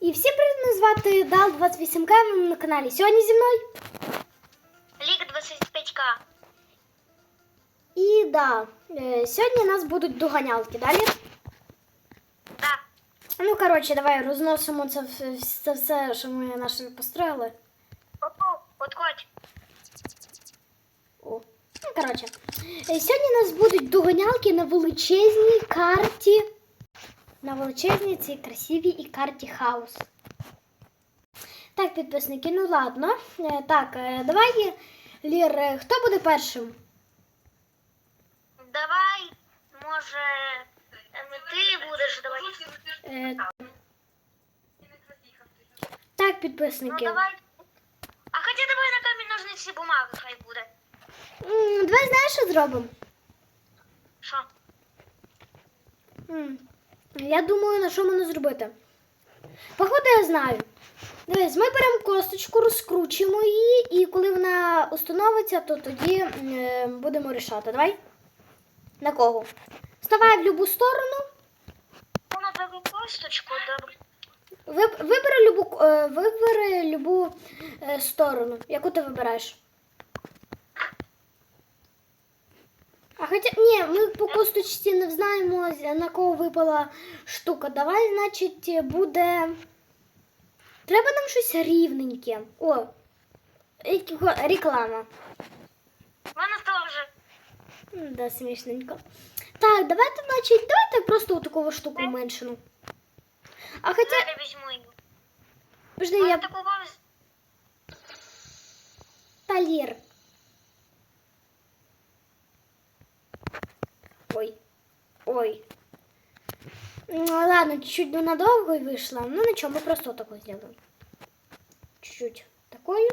І всім привіт, звати Дал 28 к ви на каналі. Сьогодні зі мною. Ліг 25к. І да, е, сьогодні у нас будуть доганялки. Далі. Да. Ну, коротше, давай розносимо це, це все, що ми наше построїли. Подходь. О. Ну, коротше. Е, Сьогодні у нас будуть доганялки на величезній карті. На величезній цій красивій і карті хаус. Так, підписники, ну ладно. Е, Так, е, давай, Лір, е, хто буде першим? Давай, може, е, ти будеш давай. Так, Ну підписники. давай. А хоча давай на камінь ножниці бумага хай буде. Давай знаєш, що зробимо? Що? Я думаю, на що можна зробити. Походу, я знаю. Дивись, ми беремо косточку, розкручуємо її, і коли вона установиться, то тоді е, будемо рішати. Давай. На кого? Вставай в будь-яку сторону. Ну, на таку косточку, добре. Вибери любу, е, вибери любу е, сторону. Яку ти вибираєш? А хоча ні, ми по косточці не знаємо, з- на кого випала штука. Давай, значить, буде. Треба нам щось рівненьке. О, рек- реклама. В мене теж. М, Да, смішненько. Так, давайте, значить, давайте просто таку штуку меншину. А хоча, Далі візьму її. подожди, Я я таку вовз. Талір. Ой. Ой. Ну, ладно, чуть-чуть надовго и вышла. Ну, ничего, мы просто вот такое сделаем. Чуть-чуть такую.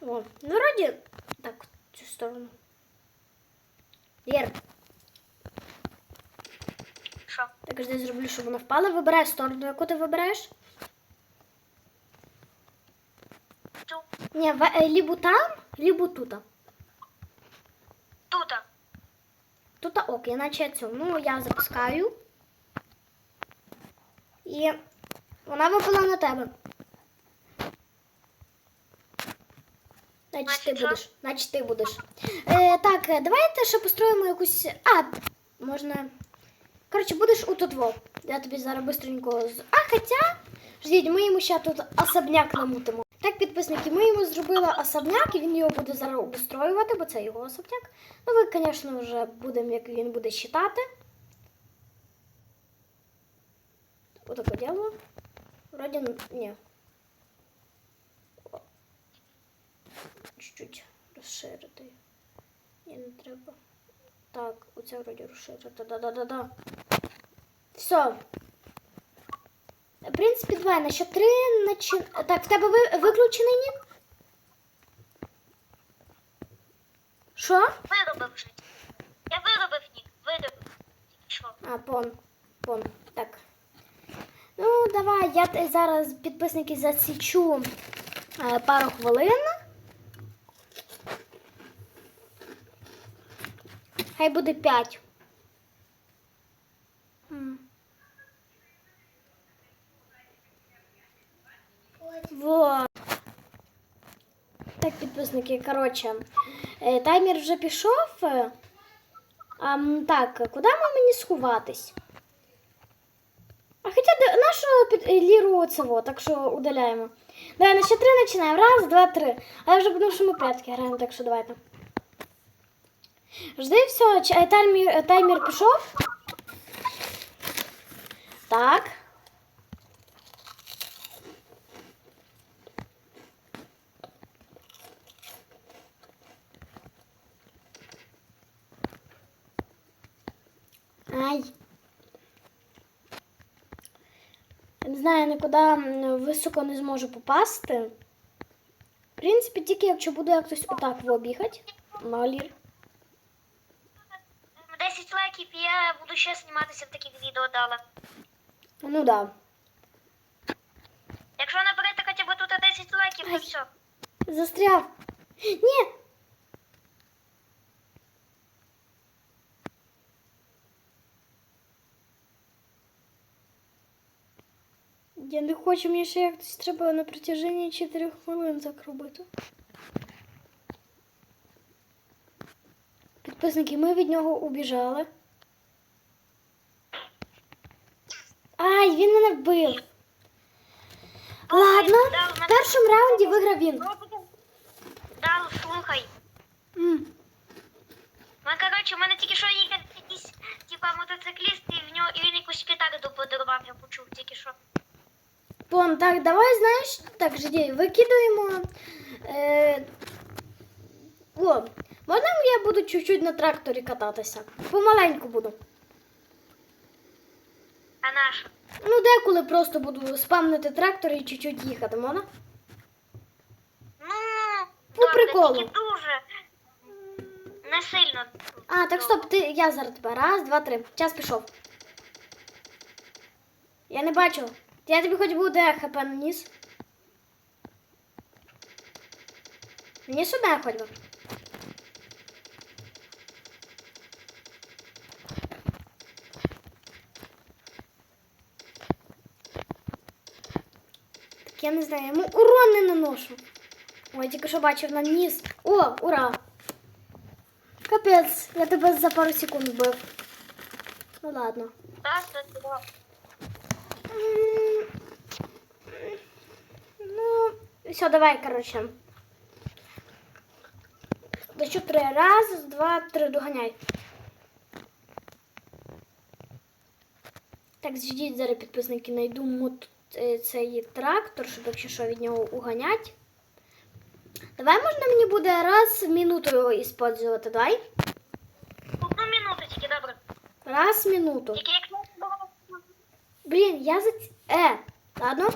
О, ну, вроде так, в цю сторону. Лер, Що? так я зроблю, щоб вона впала. Вибирай сторону, яку ти вибираєш. Ту. Ні, е, либо там, либо тут. Тут. Тут ок, іначе цю. Ну, я запускаю. І вона випала на тебе. Значить, ти будеш. Значить, ти будеш. Е, так, е, давайте ще построїмо якусь. А, можна. Коротше, будеш у тут во. Я тобі зараз бистренько з. А, хоча. Ждіть, ми йому ще тут особняк намутимо. Так, підписники, ми йому зробили особняк, і він його буде зараз обустроювати, бо це його особняк. Ну, ви, звісно, вже будемо, як він буде считати. Отаке діло. Вроді, н- ні. Чуть-чуть розширити. Ні, не треба. Так, оце вроді розширити. Да-да-да-да. Все. В принципі, давай, на що три начи... Так, в тебе ви... виключений нік? Що? Виробив вже. Я виробив нік. Виробив. Що? А, пон. Пон. Так. Ну, давай, я зараз підписники засічу е, пару хвилин. Хай буде 5. Вот. Так, підписники, коротше, е, таймер вже пішов. е, А, м, так, куди ми мені сховатись? А хоча де- нашого під е, ліру цього, так що удаляємо. Давай на ще три починаємо. Раз, два, три. А я вже подумав, що ми прятки граємо, так що давайте. Жди, все, ч- е, таймер, е, таймер пішов. Так. Ай. Не знаю, нікуди високо не зможу попасти. В принципі, тільки якщо буду якось отак обігати. Малір. 10 лайків і я буду ще зніматися в таких відео дала. Ну да. Якщо наберете хоча б тут 10 лайків, то все. Застряв. Ні. Я не хочу, мені ще якось треба на протяженні 4 хвилин так робити. Підписники, ми від нього убіжали. Ай, він мене вбив. Ладно, в першому раунді виграв він. Дал, слухай. М, Ну, коротше, в мене тільки що їхав якийсь, типа, мотоцикліст, і в нього, і він якусь петарду подарував, я почув тільки що. Пон, так, давай, знаєш, так, жді, викидуємо. Е... О, можна я буду чуть-чуть на тракторі кататися? Помаленьку буду. А наша? Ну, деколи просто буду спамнити трактор і чуть-чуть їхати, можна? Ну, По добре, приколу. тільки дуже. Не сильно. А, так стоп, ти, я зараз тебе. Раз, два, три. Час пішов. Я не бачу. Я тобі хоч буде хп наніс. Наніс одне хоч би. Так я не знаю, я йому урон не наношу. Ой, тільки що бачив наніс. О, ура! Капець, я тебе за пару секунд вбив. Ну ладно. Так, так, так. Все, давай, короче. До три. Раз, два, три, доганяй. Так, зійдіть зараз підписники, знайду мот, е, цей трактор, щоб якщо що від нього уганять. Давай можна мені буде раз в минуту його іспользувати, давай? Одну минуту тільки, добре. Раз в минуту. Тільки як Блін, я за... Е, ладно.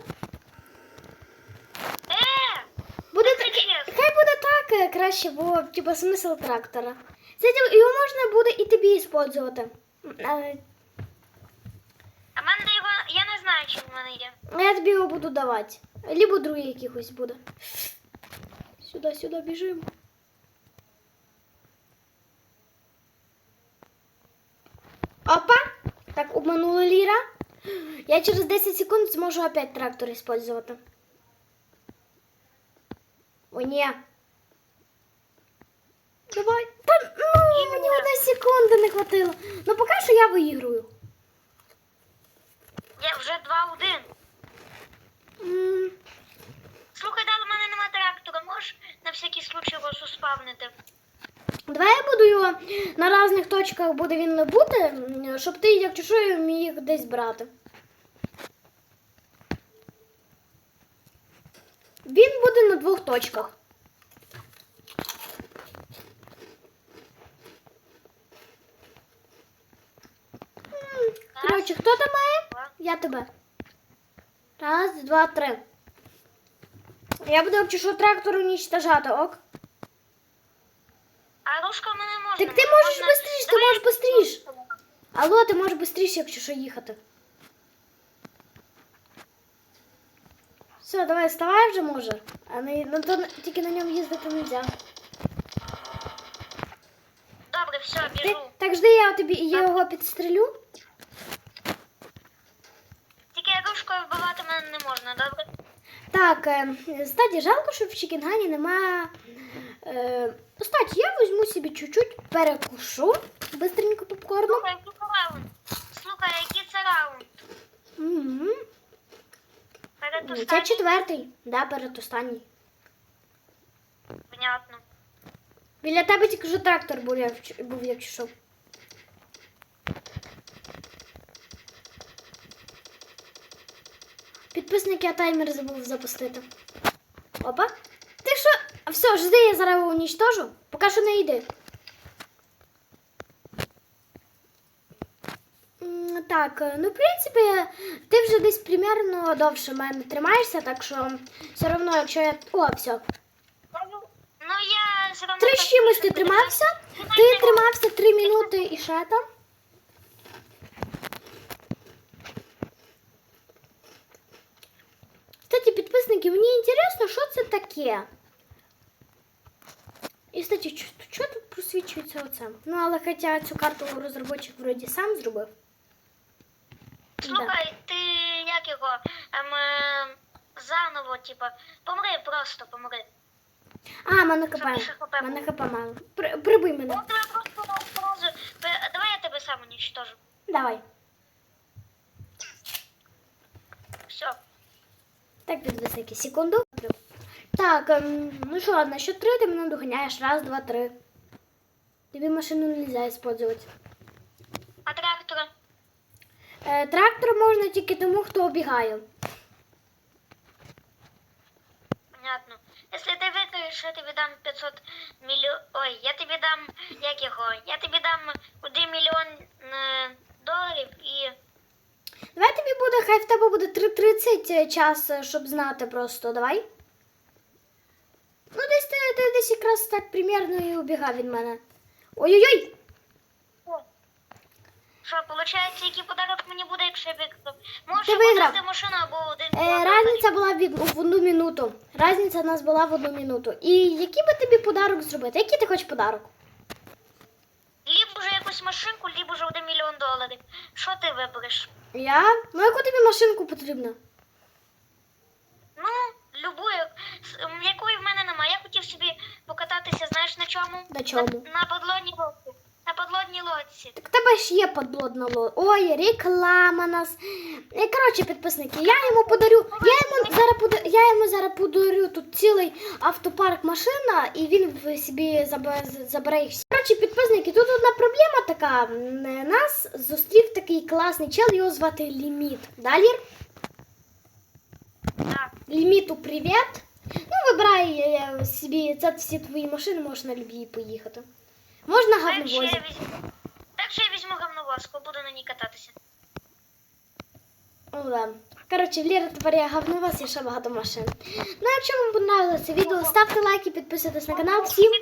Е! Буде Це так, чесно. хай буде так е, краще, бо типа смисл трактора. Кстати, його можна буде і тобі іспользувати. Е, А в мене його, я не знаю, чи в мене є. А я тобі його буду давати. Либо другий якихось буде. Сюди, сюди біжимо. Опа! Так, обманула Ліра. Я через 10 секунд зможу опять трактор использовать. О, ні. Давай. Та, ну, мені одної секунди не хватило. Ну, поки що я виіграю. Я вже 2-1. М, Слухай, далі в мене нема трактора, можеш на всякий случай його суспавнити? Давай я буду його на різних точках буде він не бути, щоб ти, як чужою, міг десь брати. Він буде на двох точках. Коротше, хто там має? Я тебе. Раз, два, три. Я буду чужу трактор уничтожати, ок? А рушка мене можна. Так ти можеш можна- ти можеш быстріше. Алло, ти можеш швидше, якщо що їхати. Все, давай, вставай вже може. А не, ну, то, тільки на ньому їздити не можна. Добре, все, Ти, біжу. так жди, я тобі я його підстрелю. Тільки рушкою вбивати мене не можна, добре? Так, е, статі, жалко, що в Чікінгані немає. Е, кстати, я візьму собі чуть-чуть, перекушу быстренько попкорном. Слухай, який це раунд? Слухай, який це раунд? Угу. Перед Це четвертий, да, перед останній. Понятно. Біля тебе тільки що трактор був, був як що. Підписник я таймер забув запустити. Опа. Ти що? А все, жди, я зараз його уничтожу. Поки що не йди. М, Так, е, ну в принципі, ти вже десь примерно довше мене тримаєшся, так що все одно, якщо я. О, все. Ну я все одно... Три з чимось ти тримався? Ти тримався три минути і ще там. Кстати, підписники, мені інтересно, що це таке. І, кстати, що тут просвічується оце? Ну, але хоча цю карту розробник вроді сам зробив. Слухай, ти як його? Ем, заново, типа, помри просто, помри. А, мене хп. Щоб ще хп Мене хп мало. При- Прибий мене. Ну, тебе просто одразу. Давай я тебе сам уничтожу. Давай. Все. Так, підвисики, секунду. Так, ем, ну що, на що три ти мене доганяєш? Раз, два, три. Тобі машину не можна использовать. А трактора? Е, трактор можна тільки тому, хто обігає. Понятно. Якщо ти викриєш, я тобі дам 500 мільйон... Ой, я тобі дам... Як його? Я тобі дам 1 мільйон е, доларів і... Давай тобі буде, хай в тебе буде 3.30 час, е, щоб знати просто. Давай. Ну, десь ти, ти десь якраз так примірно і убігав від мене. Ой-ой-ой! Що, виходить, який подарок мені буде, якщо я викрив? Можеш Ти виграв. подати машину або один Е, мільйон разниця була від, в одну минуту. Разниця у нас була в одну минуту. І який би тобі подарок зробити? Який ти хочеш подарок? Либо же якусь машинку, либо же 1 мільйон доларів. Що ти вибереш? Я? Ну, яку тобі машинку потрібно? Ну, С- м, якої в мене немає. Я хотів собі покататися, знаєш на чому? На чому? На, на подлодній лодці. На подлодній лодці. Так тебе ж є подлодна лодка. Ой, реклама нас. Е, Коротше, підписники, я йому подарю. Я йому зараз пода- я йому зараз подарю тут цілий автопарк машина, і він в собі забере, їх. Коротше, підписники, тут одна проблема така. Нас зустрів такий класний чел, його звати Ліміт. Далі. Так. Ліміту привіт. Ну, вибирай е, собі це всі твої машини, можеш на любі поїхати. Можна Так я говновозі. візьму. Так що я візьму говновозку, буду на ній кататися. Ну да. Коротше, в Лера є говновоз і ще багато машин. Ну, якщо вам понравилося відео, ставте лайки, підписуйтесь на канал. Всім